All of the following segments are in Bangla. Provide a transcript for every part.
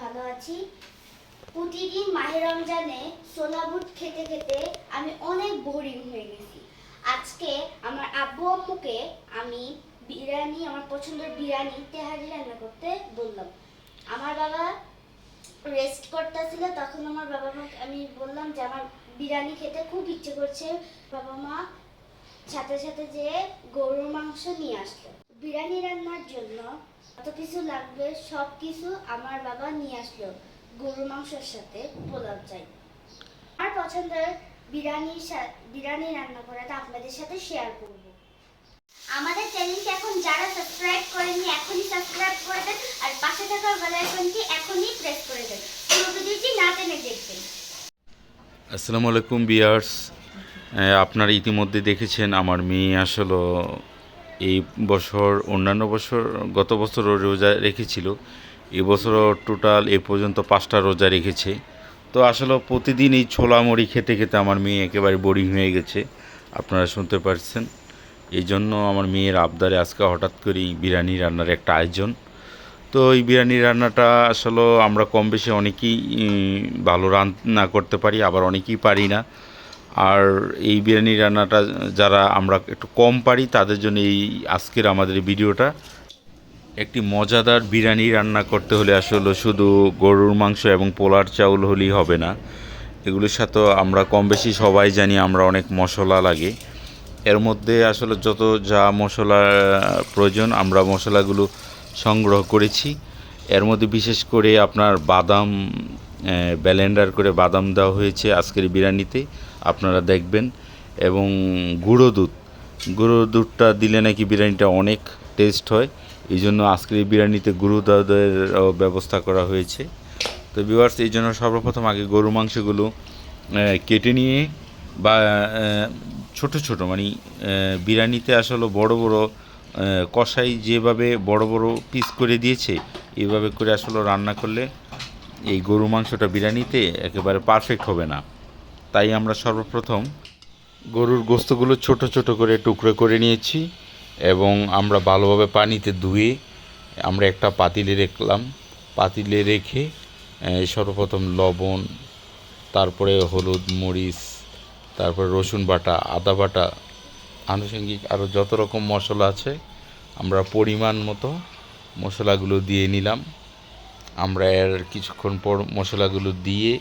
ভালো আছি। প্রতিদিন মাহে রমজানে সোলা বুট খেতে খেতে আমি অনেক বোরিং হয়ে গেছি। আজকে আমার আব্বু আম্মুকে আমি বিরিয়ানি, আমার পছন্দের বিরিয়ানি, তেহারি রান্না করতে বললাম। আমার বাবা রেস্ট করতেছিল, তখন আমার বাবা মাকে আমি বললাম যে, আমার বিরিয়ানি খেতে খুব ইচ্ছে করছে। বাবা মা সাথে সাথে যে গরুর মাংস নিয়ে আসলো। বিরিয়ানি রান্নার জন্য কত কিছু লাগবে, সব কিছু আমার বাবা নিয়ে আসলো। গরুর মাংসের সাথে পোলাও চাই। আমার পছন্দের বিরিয়ানির সা- বিরিয়ানি রান্না করাটা আপনাদের সাথে শেয়ার করব। আমাদের চ্যানেলটি এখন যারা সাবস্ক্রাইব করেনি এখনই সাবস্ক্রাইব করে দেন আর পাশে থাকা বেল আইকনটি এখনই প্রেস করে দেন। পুরো ভিডিওটি না টেনে দেখবেন। আসসালামু আলাইকুম বিয়ার্স আপনারা ইতিমধ্যে দেখেছেন আমার মেয়ে আসলে এই বছর, অন্যান্য বছর, গত বছরও রোজা রেখেছিল। এবছরও টোটাল এ পর্যন্ত পাঁচটা রোজা রেখেছে। তো আসলে প্রতিদিন এই ছোলা মুড়ি খেতে খেতে আমার মেয়ে একেবারে বোরিং হয়ে গেছে, আপনারা শুনতে পারছেন। এই জন্য আমার মেয়ের আবদারে আজকে হঠাৎ করেই বিরিয়ানি রান্নার একটা আয়োজন। তো এই বিরিয়ানি রান্নাটা আসলে আমরা কম বেশি অনেকেই ভালো রান্না করতে পারি, আবার অনেকেই পারি না। আর এই বিরিয়ানি রান্নাটা যারা আমরা একটু কম পারি, তাদের জন্য এই আজকের আমাদের ভিডিওটা। একটি মজাদার বিরিয়ানি রান্না করতে হলে আসলে শুধু গরুর মাংস এবং পোলার চাউল হলেই হবে না। এগুলোর সাথে আমরা কম বেশি সবাই জানি আমরা অনেক মশলা লাগে। এর মধ্যে আসলে যত যা মশলা প্রয়োজন আমরা মশলাগুলো সংগ্রহ করেছি। এর মধ্যে বিশেষ করে আপনার বাদাম ব্যালেন্ডার করে বাদাম দেওয়া হয়েছে আজকের বিরিয়ানিতে, আপনারা দেখবেন। এবং গুঁড়ো দুধ। গুঁড়ো দুধটা দিলে নাকি বিরিয়ানিটা অনেক টেস্ট হয়। এই জন্য আজকের বিরিয়ানিতে গুঁড়ো দুধের ব্যবস্থা করা হয়েছে। তো ভিউয়ার্স এই জন্য সর্বপ্রথম আগে গরু মাংসগুলো কেটে নিয়ে বা ছোট ছোট মানে বিরিয়ানিতে আসলে বড় বড় কষাই যেভাবে বড় বড় পিস করে দিয়েছে এইভাবে করে আসলে রান্না করলে এই গরু মাংসটা বিরিয়ানিতে একেবারে পারফেক্ট হবে না। তাই আমরা সর্বপ্রথম গরুর গোস্তগুলো ছোট ছোট করে টুকরো করে নিয়েছি এবং আমরা ভালোভাবে পানিতে ধুয়ে আমরা একটা পাতিলে রাখলাম। পাতিলে রেখে সর্বপ্রথম লবণ, তারপরে হলুদ, মরিচ, তারপরে রসুন বাটা, আদা বাটা, আনুষঙ্গিক আরও যত রকম মশলা আছে, আমরা পরিমাণ মতো মশলাগুলো দিয়ে নিলাম। আমরা এর কিছুক্ষণ পর মশলাগুলো দিয়ে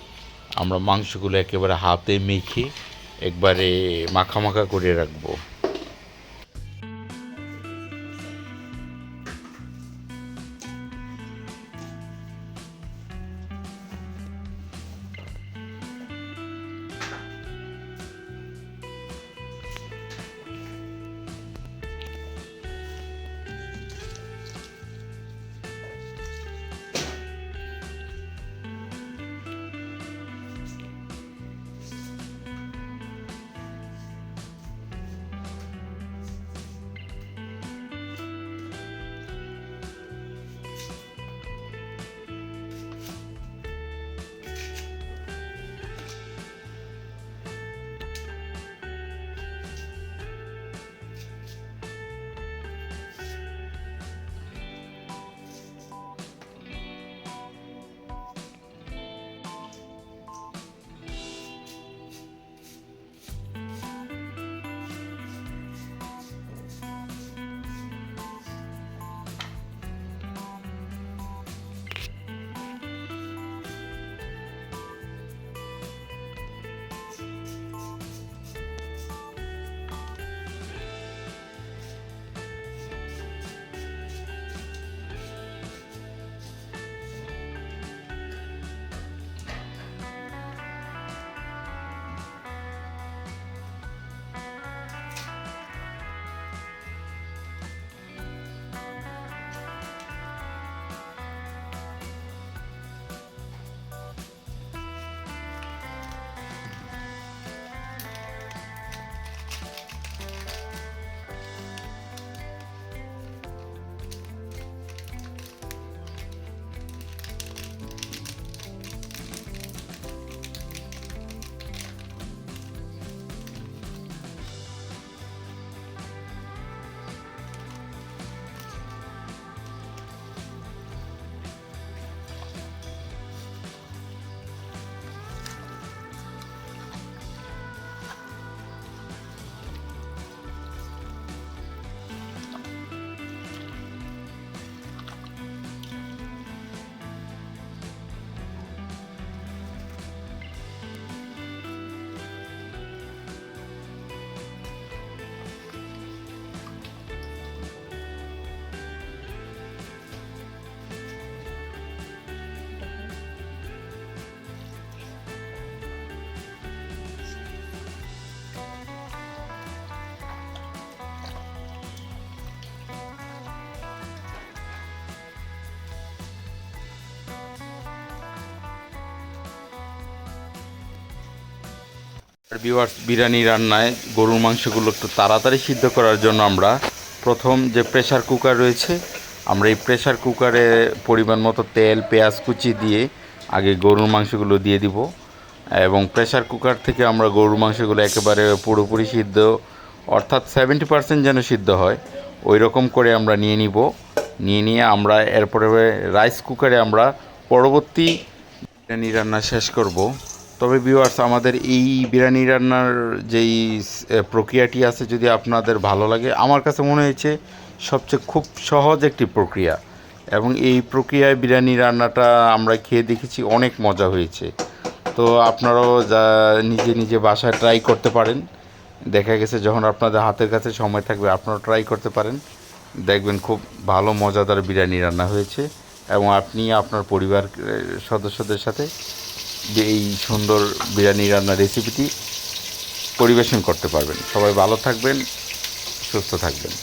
আমরা মাংসগুলো একেবারে হাতে মেখে একবারে মাখা মাখা করে রাখব। ভিউয়ার্স বিরিয়ানি রান্নায় গরুর মাংসগুলো একটু তাড়াতাড়ি সিদ্ধ করার জন্য আমরা প্রথম যে প্রেশার কুকার রয়েছে, আমরা এই প্রেশার কুকারে পরিমাণ মতো তেল, পেঁয়াজ কুচি দিয়ে আগে গরুর মাংসগুলো দিয়ে দিব। এবং প্রেশার কুকার থেকে আমরা গরুর মাংসগুলো একেবারে পুরোপুরি সিদ্ধ, অর্থাৎ সেভেন্টি পার্সেন্ট যেন সিদ্ধ হয় ওই রকম করে আমরা নিয়ে নিব। নিয়ে নিয়ে আমরা এরপরে রাইস কুকারে আমরা পরবর্তী বিরিয়ানি রান্না শেষ করব। তবে ভিউয়ার্স আমাদের এই বিরিয়ানি রান্নার যেই প্রক্রিয়াটি আছে যদি আপনাদের ভালো লাগে, আমার কাছে মনে হয়েছে সবচেয়ে খুব সহজ একটি প্রক্রিয়া। এবং এই প্রক্রিয়ায় বিরিয়ানি রান্নাটা আমরা খেয়ে দেখেছি, অনেক মজা হয়েছে। তো আপনারাও যা নিজে নিজে বাসায় ট্রাই করতে পারেন। দেখা গেছে যখন আপনাদের হাতের কাছে সময় থাকবে আপনারা ট্রাই করতে পারেন। দেখবেন খুব ভালো, মজাদার বিরিয়ানি রান্না হয়েছে। এবং আপনি, আপনার পরিবার সদস্যদের সাথে যে এই সুন্দর বিরিয়ানি রান্নার রেসিপিটি পরিবেশন করতে পারবেন। সবাই ভালো থাকবেন সুস্থ থাকবেন।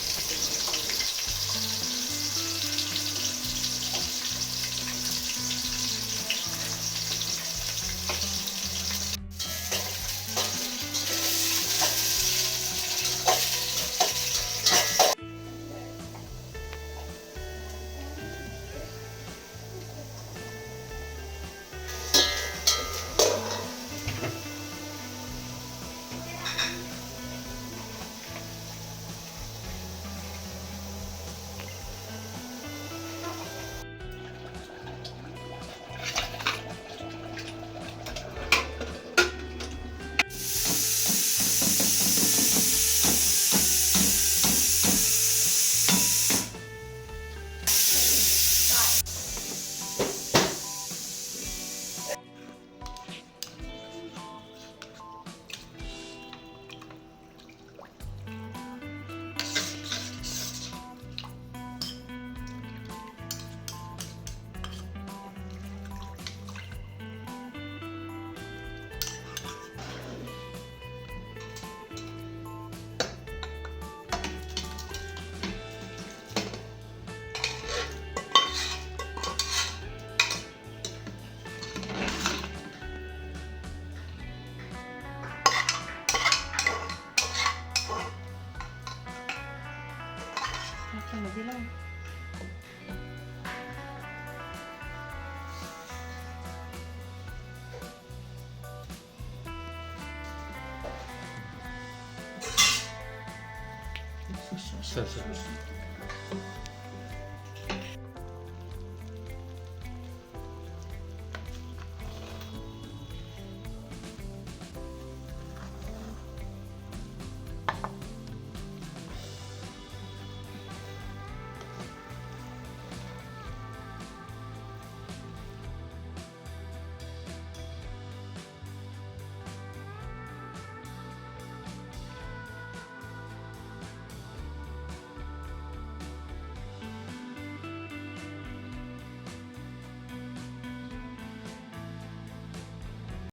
Sama 是是是